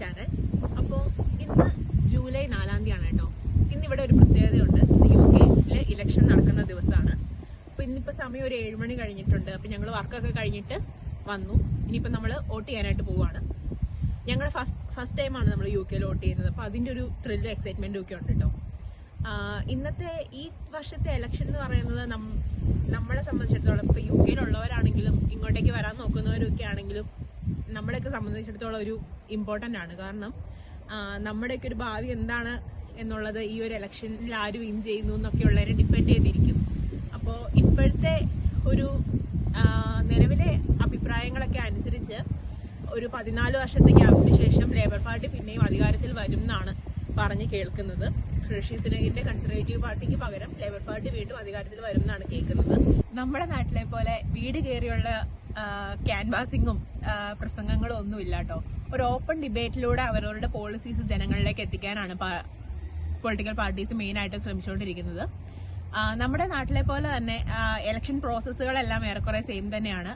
Channel അപ്പോൾ ഇന്ന് July നാലാം തീയതിയാണ് കേട്ടോ. ഇന്ന് ഇവിടെ ഒരു പ്രത്യേകതയുണ്ട്. യു കെയിലെ ഇലക്ഷൻ നടക്കുന്ന ദിവസമാണ്. അപ്പോൾ ഇന്നിപ്പോൾ സമയം ഒരു ഏഴ് മണി കഴിഞ്ഞിട്ടുണ്ട്. അപ്പോൾ ഞങ്ങൾ വർക്കൊക്കെ കഴിഞ്ഞിട്ട് വന്നു. ഇനിയിപ്പോൾ നമ്മൾ വോട്ട് ചെയ്യാനായിട്ട് പോവുകയാണ് ഞങ്ങൾ ഫസ്റ്റ് ഫസ്റ്റ് ടൈമാണ് നമ്മൾ യു കെയിൽ വോട്ട് ചെയ്യുന്നത്. അപ്പോൾ അതിന്റെ ഒരു ത്രില്ലും എക്സൈറ്റ്മെന്റും ഒക്കെ ഉണ്ട് കേട്ടോ. ഇന്നത്തെ ഈ വർഷത്തെ ഇലക്ഷൻ എന്ന് പറയുന്നത് നമ്മളെ സംബന്ധിച്ചിടത്തോളം ഇപ്പോൾ യു കെയിലുള്ളവരാണെങ്കിലും ഇങ്ങോട്ടേക്ക് വരാൻ നോക്കുന്നവരൊക്കെ ആണെങ്കിലും നമ്മളെയൊക്കെ സംബന്ധിച്ചിടത്തോളം ഒരു ഇമ്പോർട്ടന്റ് ആണ്. കാരണം നമ്മുടെയൊക്കെ ഒരു ഭാവി എന്താണ് എന്നുള്ളത് ഈ ഒരു ഇലക്ഷനിൽ ആര് വിൻ ചെയ്യുന്നു എന്നൊക്കെ ഉള്ളവരെ ഡിപ്പെൻഡ് ചെയ്തിരിക്കും. അപ്പോൾ ഇപ്പോഴത്തെ ഒരു നിലവിലെ അഭിപ്രായങ്ങളൊക്കെ അനുസരിച്ച് ഒരു പതിനാല് വർഷത്തെ ഗ്യാപ്പിന് ശേഷം ലേബർ പാർട്ടി പിന്നെയും അധികാരത്തിൽ വരും എന്നാണ് പറഞ്ഞ് കേൾക്കുന്നത്. ഋഷി സുനകിന്റെ കൺസർവേറ്റീവ് പാർട്ടിക്ക് പകരം ലേബർ പാർട്ടി വീണ്ടും അധികാരത്തിൽ വരും എന്നാണ് കേൾക്കുന്നത്. നമ്മുടെ നാട്ടിലെ പോലെ വീട് കയറിയുള്ള ക്യാൻവാസിങ്ങും പ്രസംഗങ്ങളും ഒന്നും ഇല്ല കേട്ടോ ഒരു ഓപ്പൺ ഡിബേറ്റിലൂടെ അവരവരുടെ പോളിസീസ് ജനങ്ങളിലേക്ക് എത്തിക്കാനാണ് പൊളിറ്റിക്കൽ പാർട്ടീസ് മെയിനായിട്ട് ശ്രമിച്ചുകൊണ്ടിരിക്കുന്നത്. നമ്മുടെ നാട്ടിലെ പോലെ തന്നെ ഇലക്ഷൻ പ്രോസസ്സുകളെല്ലാം ഏറെക്കുറെ സെയിം തന്നെയാണ്.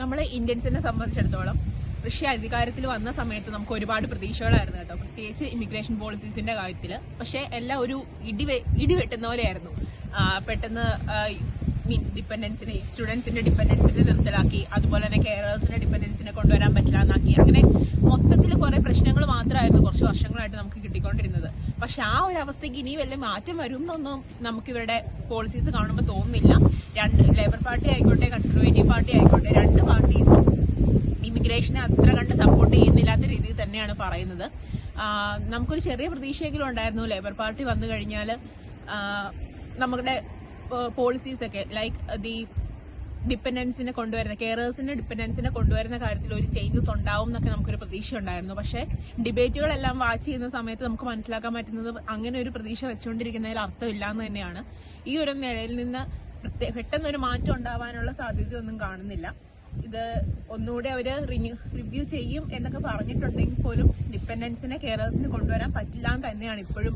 നമ്മൾ ഇന്ത്യൻസിനെ സംബന്ധിച്ചിടത്തോളം റഷ്യ അധികാരത്തിൽ വന്ന സമയത്ത് നമുക്ക് ഒരുപാട് പ്രതീക്ഷകളായിരുന്നു കേട്ടോ. പ്രത്യേകിച്ച് ഇമിഗ്രേഷൻ പോളിസീസിന്റെ കാര്യത്തിൽ പക്ഷേ എല്ലാം ഒരു ഇടി ഇടിവെട്ടുന്ന ഇടി വെട്ടുന്ന പോലെയായിരുന്നു പെട്ടെന്ന് മീൻസ് ഡിപ്പെൻഡൻസിനെ സ്റ്റുഡൻസിന്റെ ഡിപ്പെൻഡൻസിനെ നിർത്തലാക്കി അതുപോലെ തന്നെ കെയറേഴ്സിന്റെ ഡിപ്പെൻഡൻസിനെ കൊണ്ടുവരാൻ പറ്റില്ല എന്നാക്കി അങ്ങനെ മൊത്തത്തിൽ കുറെ പ്രശ്നങ്ങൾ മാത്രമായിരുന്നു കുറച്ച് വർഷങ്ങളായിട്ട് നമുക്ക് കിട്ടിക്കൊണ്ടിരുന്നത്. പക്ഷെ ആ ഒരു അവസ്ഥയ്ക്ക് ഇനി വല്ല മാറ്റം വരും എന്നൊന്നും നമുക്ക് ഇവരുടെ പോളിസീസ് കാണുമ്പോൾ തോന്നുന്നില്ല. രണ്ട് ലേബർ പാർട്ടി ആയിക്കോട്ടെ കൺസർവേറ്റീവ് പാർട്ടി ആയിക്കോട്ടെ രണ്ട് പാർട്ടീസും ഇമിഗ്രേഷനെ അത്ര കണ്ട് സപ്പോർട്ട് ചെയ്യുന്നില്ലാത്ത രീതിയിൽ തന്നെയാണ് പറയുന്നത്. നമുക്കൊരു ചെറിയ പ്രതീക്ഷയെങ്കിലും ഉണ്ടായിരുന്നു. ലേബർ പാർട്ടി വന്നു കഴിഞ്ഞാൽ നമ്മുടെ പോളിസീസ് ഒക്കെ ലൈക്ക് ദി ഡിപ്പെൻഡൻസിനെ കൊണ്ടുവരുന്ന കെയറേഴ്സിന്റെ ഡിപ്പെൻഡൻസിനെ കൊണ്ടുവരുന്ന കാര്യത്തിൽ ഒരു ചേഞ്ചസ് ഉണ്ടാവും എന്നൊക്കെ നമുക്കൊരു പ്രതീക്ഷ ഉണ്ടായിരുന്നു. പക്ഷേ ഡിബേറ്റുകളെല്ലാം വാച്ച് ചെയ്യുന്ന സമയത്ത് നമുക്ക് മനസ്സിലാക്കാൻ പറ്റുന്നത് അങ്ങനെ ഒരു പ്രതീക്ഷ വെച്ചുകൊണ്ടിരിക്കുന്നതിൽ അർത്ഥമില്ല എന്ന് തന്നെയാണ്. ഈ ഒരു നിലയിൽ നിന്ന് പെട്ടെന്നൊരു മാറ്റം ഉണ്ടാവാനുള്ള സാധ്യതയൊന്നും കാണുന്നില്ല. ഇത് ഒന്നുകൂടെ അവർ റിവ്യൂ ചെയ്യും എന്നൊക്കെ പറഞ്ഞിട്ടുണ്ടെങ്കിൽ പോലും ഡിപ്പെൻഡൻസിനെ കെയറേഴ്സിന് കൊണ്ടുവരാൻ പറ്റില്ല എന്ന് തന്നെയാണ് ഇപ്പോഴും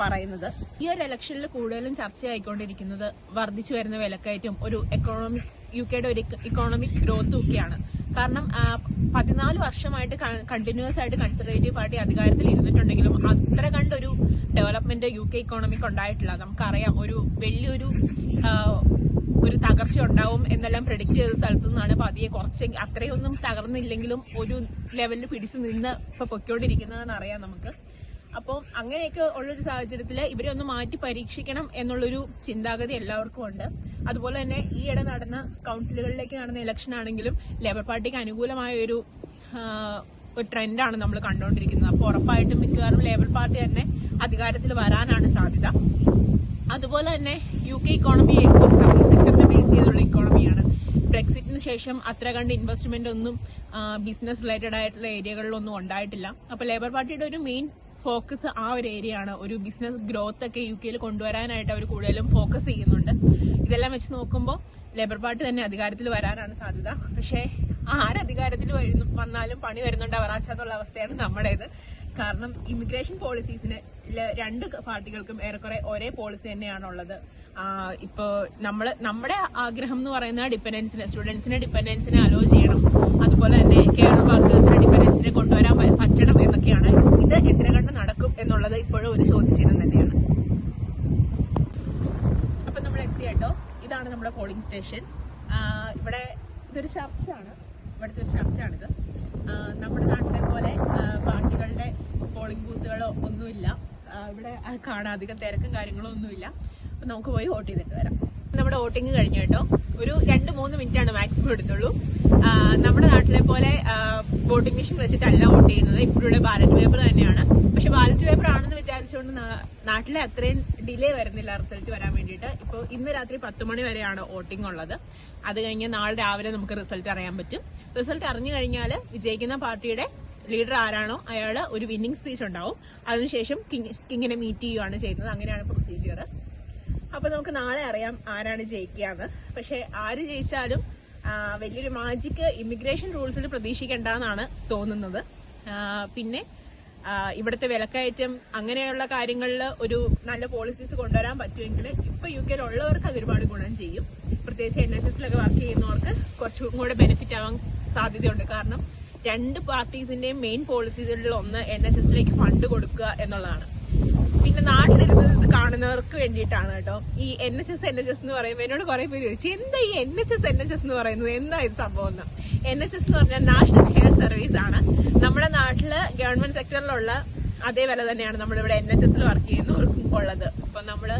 പറയുന്നത്. ഈ ഒരു ഇലക്ഷനിൽ കൂടുതലും ചർച്ചയായിക്കൊണ്ടിരിക്കുന്നത് വർദ്ധിച്ചു വരുന്ന വിലക്കയറ്റം ഒരു എക്കണോമിക് യു കെയുടെ ഒരു ഇക്കോണമിക് ഗ്രോത്തും ഒക്കെയാണ്. കാരണം പതിനാല് വർഷമായിട്ട് കണ്ടിന്യൂസ് ആയിട്ട് കൺസർവേറ്റീവ് പാർട്ടി അധികാരത്തിൽ ഇരുന്നിട്ടുണ്ടെങ്കിലും അത്ര കണ്ടൊരു ഡെവലപ്മെന്റ് യു കെ ഇക്കോണമിക്ക് ഉണ്ടായിട്ടില്ല. നമുക്കറിയാം ഒരു വലിയൊരു ഒരു തകർച്ച ഉണ്ടാവും എന്നെല്ലാം പ്രെഡിക്റ്റ് ചെയ്ത സ്ഥലത്തു നിന്നാണ് പതിയെ കുറച്ച് അത്രയൊന്നും തകർന്നില്ലെങ്കിലും ഒരു ലെവലിൽ പിടിച്ചു നിന്ന് ഇപ്പൊ പൊയ്ക്കൊണ്ടിരിക്കുന്നതെന്ന് അറിയാം നമുക്ക്. അപ്പോൾ അങ്ങനെയൊക്കെ ഉള്ളൊരു സാഹചര്യത്തിൽ ഇവരെ ഒന്ന് മാറ്റി പരീക്ഷിക്കണം എന്നുള്ളൊരു ചിന്താഗതി എല്ലാവർക്കും ഉണ്ട്. അതുപോലെ തന്നെ ഈയിടെ നടന്ന കൗൺസിലുകളിലേക്ക് നടന്ന ഇലക്ഷൻ ആണെങ്കിലും ലേബർ പാർട്ടിക്ക് അനുകൂലമായ ഒരു ട്രെൻഡാണ് നമ്മൾ കണ്ടുകൊണ്ടിരിക്കുന്നത് അപ്പോൾ ഉറപ്പായിട്ടും മിക്കവാറും ലേബർ പാർട്ടി തന്നെ അധികാരത്തിൽ വരാനാണ് സാധ്യത. അതുപോലെ തന്നെ യു കെ ഇക്കോണമി സർവീസ് സെക്ടറിനെ ബേസ് ചെയ്തുള്ള ഇക്കോണമിയാണ് ബ്രെക്സിറ്റിന് ശേഷം അത്ര കണ്ട് ഇൻവെസ്റ്റ്മെന്റ് ഒന്നും ബിസിനസ് റിലേറ്റഡ് ആയിട്ടുള്ള ഏരിയകളിലൊന്നും ഉണ്ടായിട്ടില്ല. അപ്പോൾ ലേബർ പാർട്ടിയുടെ ഒരു മെയിൻ ഫോക്കസ് ആ ഒരു ഏരിയ ആണ്. ഒരു ബിസിനസ് ഗ്രോത്ത് ഒക്കെ യു കെയിൽ കൊണ്ടുവരാനായിട്ട് അവർ കൂടുതലും ഫോക്കസ് ചെയ്യുന്നുണ്ട്. ഇതെല്ലാം വെച്ച് നോക്കുമ്പോൾ ലേബർ പാർട്ടി തന്നെ അധികാരത്തിൽ വരാനാണ് സാധ്യത. പക്ഷേ ആരധികാരത്തിൽ വരുന്നു വന്നാലും പണി വരുന്നുണ്ട് അവറാച്ച എന്നുള്ള അവസ്ഥയാണ് നമ്മുടേത്. കാരണം ഇമിഗ്രേഷൻ പോളിസീസിന് രണ്ട് പാർട്ടികൾക്കും ഏറെക്കുറെ ഒരേ പോളിസി തന്നെയാണുള്ളത്. ആഹ് ഇപ്പോ നമ്മൾ നമ്മുടെ ആഗ്രഹം എന്ന് പറയുന്ന ഡിപ്പെൻഡൻസിനെ സ്റ്റുഡൻസിനെ ഡിപ്പെൻഡൻസിനെ അലോ ചെയ്യണം. അതുപോലെ തന്നെ കെയർ വർക്കേഴ്സിനെ ഡിപ്പെൻഡൻസിനെ കൊണ്ടുവരാൻ പറ്റണം എന്നൊക്കെയാണ് ഇത് എത്ര കണ്ട് നടക്കും എന്നുള്ളത് ഇപ്പോഴും ഒരു ചോദ്യചിഹ്നം തന്നെയാണ്. അപ്പൊ നമ്മൾ എത്തിയട്ടോ ഇതാണ് നമ്മുടെ പോളിംഗ് സ്റ്റേഷൻ ഇവിടെ ഇതൊരു ചർച്ചയാണ്. ഇവിടുത്തെ ഒരു ചർച്ചയാണിത്. നമ്മുടെ നാട്ടിലെ പോലെ പാർട്ടികളുടെ പോളിംഗ് ബൂത്തുകളോ ഒന്നുമില്ല. ഇവിടെ കാണാധികം തിരക്കും കാര്യങ്ങളോ ഒന്നുമില്ല. അപ്പൊ നമുക്ക് പോയി വോട്ട് ചെയ്തിട്ട് വരാം. നമ്മുടെ വോട്ടിംഗ് കഴിഞ്ഞു കേട്ടോ. ഒരു രണ്ട് മൂന്ന് മിനിറ്റ് ആണ് മാക്സിമം എടുത്തുള്ളൂ. നമ്മുടെ നാട്ടിലെ പോലെ വോട്ടിംഗ് മെഷീൻ വെച്ചിട്ടല്ല വോട്ട് ചെയ്യുന്നത്. ഇപ്പോഴുള്ള ബാലറ്റ് പേപ്പർ തന്നെയാണ്. പക്ഷെ ബാലറ്റ് പേപ്പർ ആണെന്ന് വിചാരിച്ചുകൊണ്ട് നാട്ടിലെ അത്രയും ഡിലേ വരുന്നില്ല റിസൾട്ട് വരാൻ വേണ്ടിയിട്ട്. ഇപ്പോൾ ഇന്ന് രാത്രി പത്ത് മണി വരെയാണ് വോട്ടിംഗ് ഉള്ളത്. അത് കഴിഞ്ഞ് നാളെ രാവിലെ നമുക്ക് റിസൾട്ട് അറിയാൻ പറ്റും. റിസൾട്ട് അറിഞ്ഞു കഴിഞ്ഞാൽ വിജയിക്കുന്ന പാർട്ടിയുടെ ലീഡർ ആരാണോ അയാൾ ഒരു വിന്നിംഗ് സ്പീച്ച് ഉണ്ടാവും. അതിനുശേഷം കിങ് കിങ്ങിനെ മീറ്റ് ചെയ്യുകയാണ് ചെയ്യുന്നത്. അങ്ങനെയാണ് പ്രൊസീജിയർ അപ്പൊ നമുക്ക് നാളെ അറിയാം ആരാണ് ജയിക്കുകയെന്ന് പക്ഷെ ആര് ജയിച്ചാലും വലിയൊരു മാജിക്ക് ഇമിഗ്രേഷൻ റൂൾസിൽ പ്രതീക്ഷിക്കേണ്ടെന്നാണ് തോന്നുന്നത്. പിന്നെ ഇവിടുത്തെ വിലക്കയറ്റം അങ്ങനെയുള്ള കാര്യങ്ങളിൽ ഒരു നല്ല പോളിസീസ് കൊണ്ടുവരാൻ പറ്റുമെങ്കിൽ ഇപ്പൊ യു കെയിൽ ഉള്ളവർക്ക് അത് ഒരുപാട് ഗുണം ചെയ്യും. പ്രത്യേകിച്ച് എൻ എസ് എസിലൊക്കെ വർക്ക് ചെയ്യുന്നവർക്ക് കുറച്ചും കൂടെ ബെനിഫിറ്റ് ആവാൻ സാധ്യതയുണ്ട്. കാരണം രണ്ട് പാർട്ടീസിന്റെയും മെയിൻ പോളിസികളിൽ ഒന്ന് എൻ എസ് എസിലേക്ക് ഫണ്ട് കൊടുക്കുക എന്നുള്ളതാണ്. പിന്നെ നാട്ടിലിരുന്ന് ഇത് കാണുന്നവർക്ക് വേണ്ടിയിട്ടാണ് കേട്ടോ. ഈ N H S N H S എന്ന് പറയുമ്പോൾ എന്നോട് കുറെ പേര് ചോദിച്ചു എന്താ ഈ N H S N H S എന്ന് പറയുന്നത്? എന്താ ഇത് സംഭവം എന്ന്? എൻ എച്ച് എസ് എന്ന് പറഞ്ഞാൽ നാഷണൽ ഹെയർ സർവീസ് ആണ്. നമ്മുടെ നാട്ടിൽ ഗവൺമെന്റ് സെക്ടറിലുള്ള അതേ വില തന്നെയാണ് നമ്മളിവിടെ എൻ എച്ച് എസിൽ വർക്ക് ചെയ്യുന്നവർക്കും ഉള്ളത്. അപ്പൊ നമ്മൾ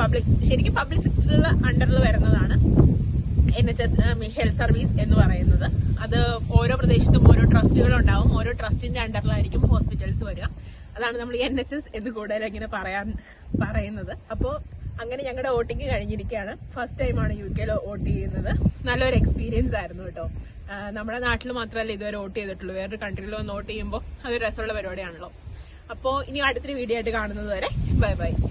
പബ്ലിക് ശരിക്കും പബ്ലിക് സെക്ടറിൽ അണ്ടറിൽ വരുന്നതാണ് N H S health service എന്ന് പറയുന്നത്. അത് ഓരോ പ്രദേശത്തും ഓരോ ട്രസ്റ്റുകൾ ഉണ്ടാവും. ഓരോ ട്രസ്റ്റിന്റെ അണ്ടറിലായിരിക്കും ഹോസ്പിറ്റൽസ് വരിക. അതാണ് നമ്മൾ എൻ എച്ച് എസ് എന്ന് കൂടുതൽ ഇങ്ങനെ പറയാൻ പറയുന്നത്. അപ്പോൾ അങ്ങനെ ഞങ്ങളുടെ വോട്ടിങ് കഴിഞ്ഞിരിക്കുകയാണ്. ഫസ്റ്റ് ടൈമാണ് യു കെയിൽ വോട്ട് ചെയ്യുന്നത്. നല്ലൊരു എക്സ്പീരിയൻസ് ആയിരുന്നു കേട്ടോ. നമ്മുടെ നാട്ടിൽ മാത്രമല്ല ഇതുവരെ വോട്ട് ചെയ്തിട്ടുള്ളൂ. വേറൊരു കൺട്രിയിൽ വന്ന് വോട്ട് ചെയ്യുമ്പോൾ അതൊരു രസമുള്ള പരിപാടിയാണല്ലോ. അപ്പോൾ ഇനി അടുത്തൊരു വീഡിയോ ആയിട്ട് കാണുന്നത് വരെ ബൈ ബൈ